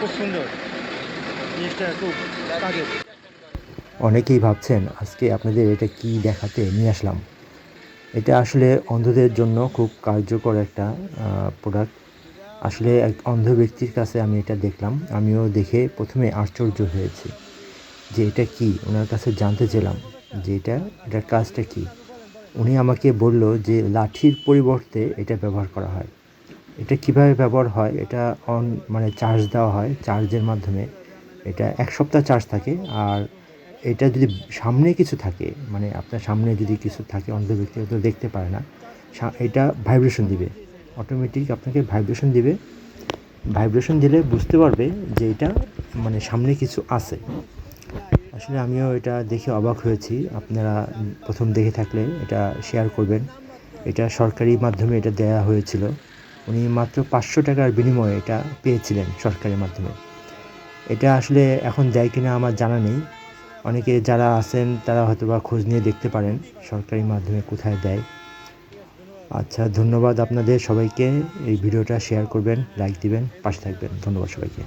খুব সুন্দর জিনিসটা খুব কাজের অনেকেই ভাবছেন আজকে আপনাদের এটা কি দেখাতে নিয়ে আসলাম। এটা আসলে অন্ধদের জন্য খুব কার্যকর একটা প্রোডাক্ট আসলে এক অন্ধ ব্যক্তির কাছে আমি এটা দেখলাম। আমিও দেখে প্রথমে আশ্চর্য হয়েছি যে এটা কি? ওনার কাছে জানতে চেলাম যে এটা, এটার কাজটা কি? উনি আমাকে বলল যে লাঠির পরিবর্তে এটা ব্যবহার করা হয়। এটা কীভাবে ব্যবহার হয়, এটা অন মানে চার্জ দেওয়া হয় চার্জের মাধ্যমে। এটা এক সপ্তাহ চার্জ থাকে, আর এটা যদি সামনে কিছু থাকে মানে আপনার সামনে যদি কিছু থাকে অন্ধ ব্যক্তি হয়তো দেখতে পারে না এটা ভাইব্রেশন দিবে। অটোমেটিক আপনাকে ভাইব্রেশন দিবে। ভাইব্রেশন দিলে বুঝতে পারবে যে এটা মানে সামনে কিছু আছে। আসলে আমিও এটা দেখে অবাক হয়েছি। আপনারা প্রথম দেখে থাকলে এটা শেয়ার করবেন। এটা সরকারি মাধ্যমে এটা দেয়া হয়েছিল। উনি মাত্র পাঁচশো টাকার বিনিময়ে এটা পেয়েছিলেন সরকারের মাধ্যমে। এটা আসলে এখন দেয় কিনা আমার জানা নেই। অনেকে যারা আছেন, তারা হয়তো বা খোঁজ নিয়ে দেখতে পারেন সরকারি মাধ্যমে কোথায় দেয়। আচ্ছা ধন্যবাদ আপনাদের সবাইকে। এই ভিডিওটা শেয়ার করবেন, লাইক দিবেন, পাশে থাকবেন। ধন্যবাদ সবাইকে।